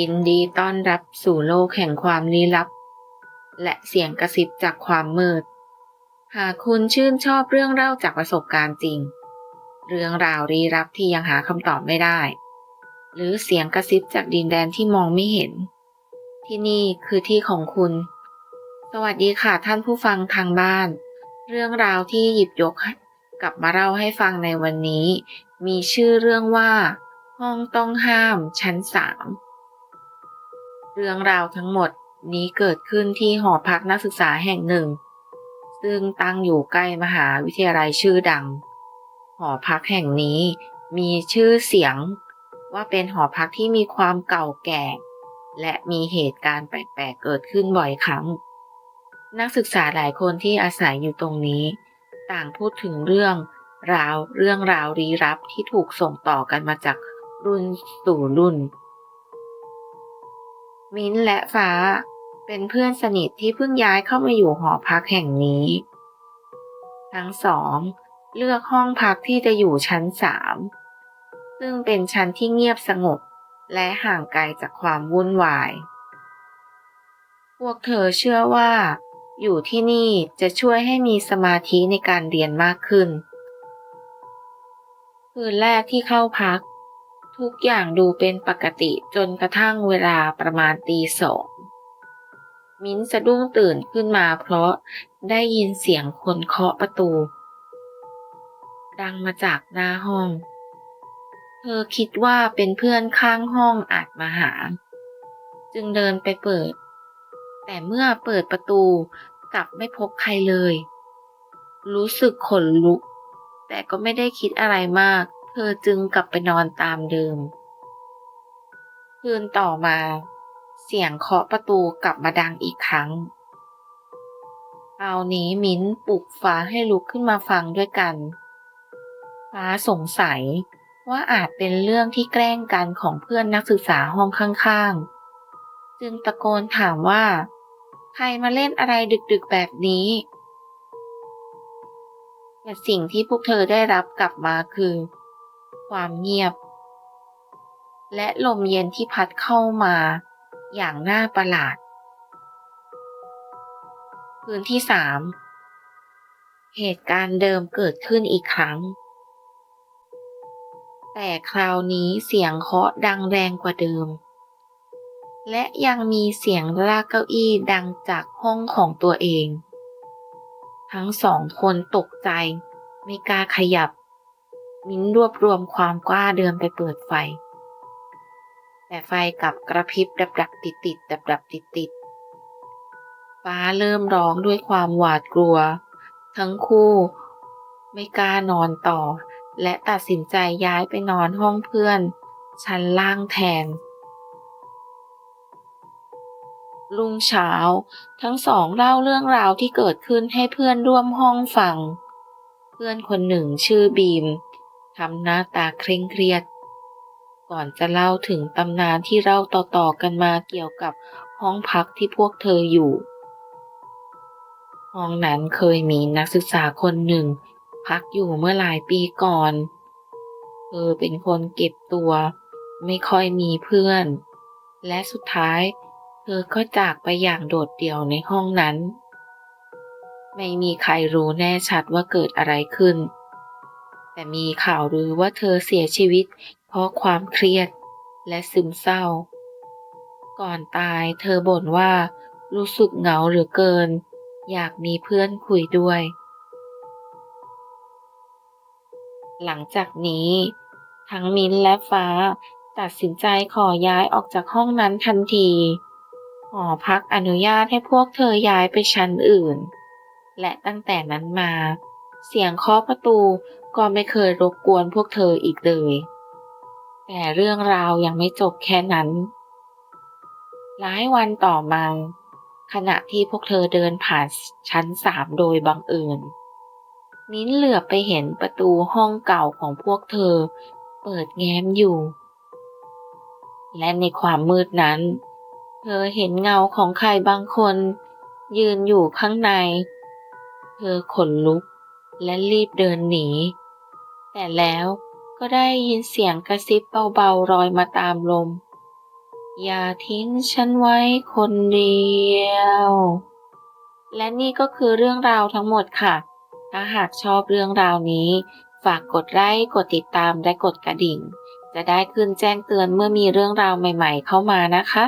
ยินดีต้อนรับสู่โลกแห่งความลี้ลับ และเสียงกระซิบจากความมืด หากคุณชื่นชอบเรื่องเล่าจากประสบการณ์จริง เรื่องราวลี้ลับที่ยังหาคำตอบไม่ได้ หรือเสียงกระซิบจากดินแดนที่มองไม่เห็น ที่นี่คือที่ของคุณ สวัสดีค่ะท่านผู้ฟังทางบ้าน เรื่องราวที่หยิบยกกลับมาเล่าให้ฟังในวันนี้ มีชื่อเรื่องว่าห้องต้องห้ามชั้นสาม เรื่องราวทั้งหมดนี้เกิดขึ้นที่หอพักนักศึกษาแห่งหนึ่ง ซึ่งตั้งอยู่ใกล้มหาวิทยาลัยชื่อดัง หอพักแห่งนี้มีชื่อเสียงว่าเป็นหอพักที่มีความเก่าแก่ และมีเหตุการณ์แปลกๆเกิดขึ้นบ่อยครั้ง นักศึกษาหลายคนที่อาศัยอยู่ตรงนี้ ต่างพูดถึงเรื่องราวเรื่องราวลี้ลับที่ถูกส่งต่อกันมาจากรุ่นสู่รุ่น มิ้นและฟ้า เป็นเพื่อนสนิทที่เพิ่งย้ายเข้ามาอยู่หอพักแห่งนี้ ทั้งสอง เลือกห้องพักที่จะอยู่ชั้นสามซึ่งเป็นชั้นที่เงียบสงบและห่างไกลจากความวุ่นวาย พวกเธอเชื่อว่า อยู่ที่นี่จะช่วยให้มีสมาธิในการเรียนมากขึ้น คืนแรกที่เข้าพัก ทุกอย่างดูเป็นปกติจนกระทั่งเวลาประมาณตีสองมิ้นสะดุ้งตื่นขึ้นมาเพราะได้ยินเสียงคนเคาะประตู ดังมาจากหน้าห้อง เธอคิดว่าเป็นเพื่อนข้างห้องอาจมาหา จึงเดินไปเปิด แต่เมื่อเปิดประตูกลับไม่พบใครเลย รู้สึกขนลุก แต่ก็ไม่ได้คิดอะไรมาก ธอจึงกลับไปนอนตามเดิม คืนต่อมา เสียงเคาะประตูกลับมาดังอีกครั้งคราวนี้มิ้นปลุกฟ้าให้ลุกขึ้นมาฟังด้วยกัน ฟ้าสงสัยว่าอาจเป็นเรื่องที่แกล้งกันของเพื่อนนักศึกษาห้องข้างๆ จึงตะโกนถามว่า ใครมาเล่นอะไรดึกๆแบบนี้แต่สิ่งที่พวกเธอได้รับกลับมาคือ ความเงียบ และลมเย็นที่พัดเข้ามาอย่างน่าประหลาดพื้นที่สามเหตุการณ์เดิมเกิดขึ้นอีกครั้ง แต่คราวนี้เสียงเคาะดังแรงกว่าเดิม และยังมีเสียงลากเก้าอี้ดังจากห้องของตัวเอง ทั้งสองคนตกใจไม่กล้าขยับ มิ้นรวบรวมความกล้าเดินไปเปิดไฟ แต่ไฟกลับกระพริบดับดับติดติดดับดับติดติดฟ้าเริ่มร้องด้วยความหวาดกลัว ทั้งคู่ไม่กล้านอนต่อ และตัดสินใจย้ายไปนอนห้องเพื่อน ชั้นล่างแทน รุ่งเช้า ทั้งสองเล่าเรื่องราวที่เกิดขึ้นให้เพื่อนร่วมห้องฟัง เพื่อนคนหนึ่งชื่อบีม ทำหน้าตาเคร่งเครียด ก่อนจะเล่าถึงตำนานที่เล่าต่อๆกันมาเกี่ยวกับห้องพักที่พวกเธออยู่ ห้องนั้นเคยมีนักศึกษาคนหนึ่ง พักอยู่เมื่อหลายปีก่อน เธอเป็นคนเก็บตัว ไม่ค่อยมีเพื่อน และสุดท้าย เธอก็จากไปอย่างโดดเดี่ยวในห้องนั้น ไม่มีใครรู้แน่ชัดว่าเกิดอะไรขึ้น แต่มีข่าวลือว่าเธอเสียชีวิต เพราะความเครียดและซึมเศร้า ก่อนตายเธอบ่นว่ารู้สึกเหงาเหลือเกิน อยากมีเพื่อนคุยด้วย หลังจากนี้ ทั้งมิ้นและฟ้าตัดสินใจขอย้ายออกจากห้องนั้นทันทีหอพักอนุญาตให้พวกเธอย้ายไปชั้นอื่น และตั้งแต่นั้นมา เสียงเคาะประตู ก็ไม่เคยรบกวนพวกเธออีกเลย แต่เรื่องราวยังไม่จบแค่นั้น หลายวันต่อมา ขณะที่พวกเธอเดินผ่านชั้นสามโดยบังเอิญมิ้นเหลือบไปเห็นประตูห้องเก่าของพวกเธอ เปิดแง้มอยู่ และในความมืดนั้น เธอเห็นเงาของใครบางคน ยืนอยู่ข้างใน เธอขนลุกและรีบเดินหนี แต่แล้วก็ได้ยินเสียงกระซิบเบาๆลอยมาตามลม อย่าทิ้งฉันไว้คนเดียว และนี่ก็คือเรื่องราวทั้งหมดค่ะ ถ้าหากชอบเรื่องราวนี้ ฝากกดไลค์ กดติดตาม และกดกระดิ่ง จะได้ขึ้นแจ้งเตือนเมื่อมีเรื่องราวใหม่ๆเข้ามานะคะ